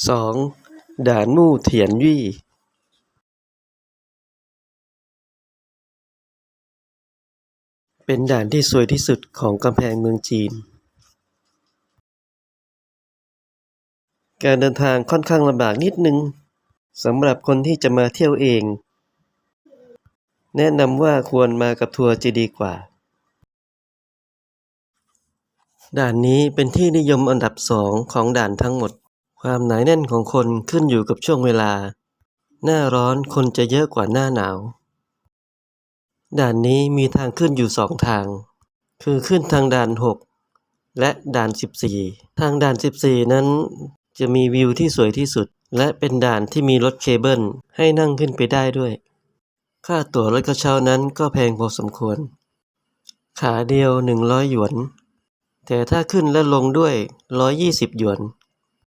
2. ด่านมู่เถียนวี่เป็นด่านที่สวยที่สุดของกำแพงเมืองจีน การเดินทางค่อนข้างลำบากนิดนึงสำหรับคนที่จะมาเที่ยวเอง แนะนำว่าควรมากับทัวร์จะดีกว่า ด่านนี้เป็นที่นิยมอันดับสองของด่านทั้งหมด ความหนาแน่นของคนขึ้นอยู่กับช่วงเวลา หน้าร้อนคนจะเยอะกว่าหน้าหนาว ด่านนี้มีทางขึ้นอยู่สองทาง คือขึ้นทางด่าน 6 และด่าน 14 ทางด่าน 14 นั้น จะมีวิวที่สวยที่สุด และเป็นด่านที่มีรถเคเบิลให้นั่งขึ้นไปได้ด้วย ค่าตั๋วรถกระเช้านั้นก็แพงพอสมควร ขาเดียว 100 หยวน แต่ถ้าขึ้นและลงด้วย 120 หยวน